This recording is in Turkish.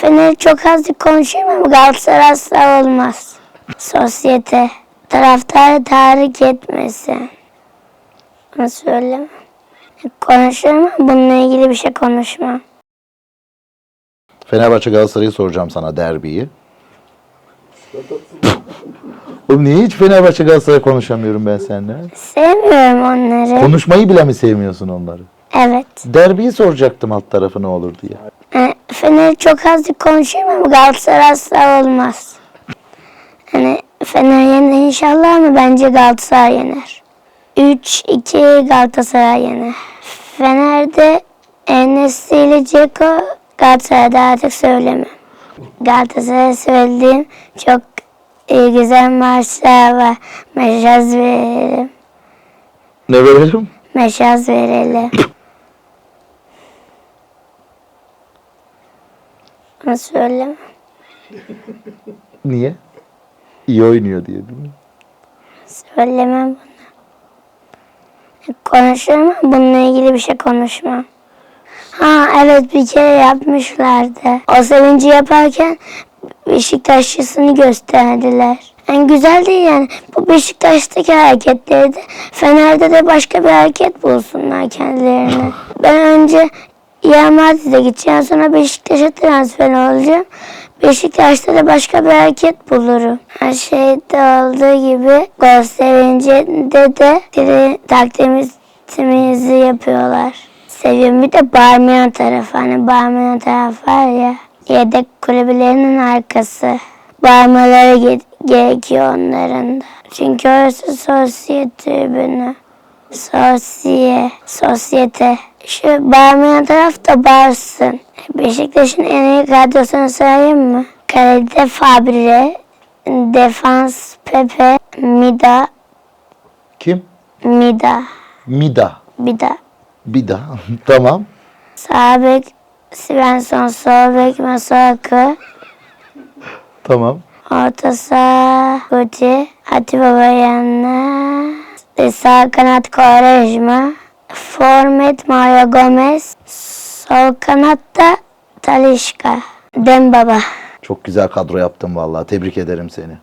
Fener çok azıcık konuşuyorum ama Galatasaray asla olmaz. Sosyete. Taraftarı tahrik etmesin. Onu söyleme. Konuşurum ama bununla ilgili bir şey konuşmam. Fenerbahçe Galatasaray'ı soracağım sana derbiyi. Oğlum niye hiç Fenerbahçe Galatasaray konuşamıyorum ben seninle? Sevmiyorum onları. Konuşmayı bile mi sevmiyorsun onları? evet. Derbiyi soracaktım alt tarafı ne olur diye. Yani Fener çok azıcık konuşuyorum ama Galatasaray asla olmaz. Hani Fener yener inşallah ama bence Galatasaray yener. 3-2 Galatasaray yener. Fener'de Enes'i ile Ceko Galatasaray'da artık söylemem. Galatasaray'a söylediğim çok e, güzel maçlar var. Meşaz verelim. Ne verelim? Meşaz verelim. Söyleme. Niye? İyi oynuyor diye değil mi? Söylemem bunu. Konuşurum ama bununla ilgili bir şey konuşmam. Ha evet bir kere yapmışlardı. O sevinci yaparken Beşiktaşlısını gösterdiler. Yani güzel değil yani. Bu Beşiktaş'taki hareketleri de Fener'de de başka bir hareket bulsunlar kendilerine. ben önce Real Madrid'e gideceğim sonra Beşiktaş'a transfer olacağım. Beşiktaş'ta da başka bir hareket bulurum. Her şeyde olduğu gibi gol sevincinde de takdimimizi yapıyorlar. Seviyorum bir de bağırmayan taraf. Hani bağırmayan taraf var ya. Yedek kulübelerinin arkası. Bağırmaları ge- gerekiyor onların da. Çünkü orası sosye tribünü. Sosiye, sosyete. Şu bağırmayan taraf da bağırsın. Beşiktaş'ın en iyi kadrosunu sayayım mı? Kalede Fabre, defans Pepe, Mida, Kim? Mida, Mida. Bida. Bida. tamam. Sağ bek Svensson, sol bek Tamam. orta saha Guti, Atiba yanına, e, sağ kanat Quaresma, forvet Mario Gomez, sol kanatta Talişka, Dembaba. Çok güzel kadro yaptın vallahi. Tebrik ederim seni.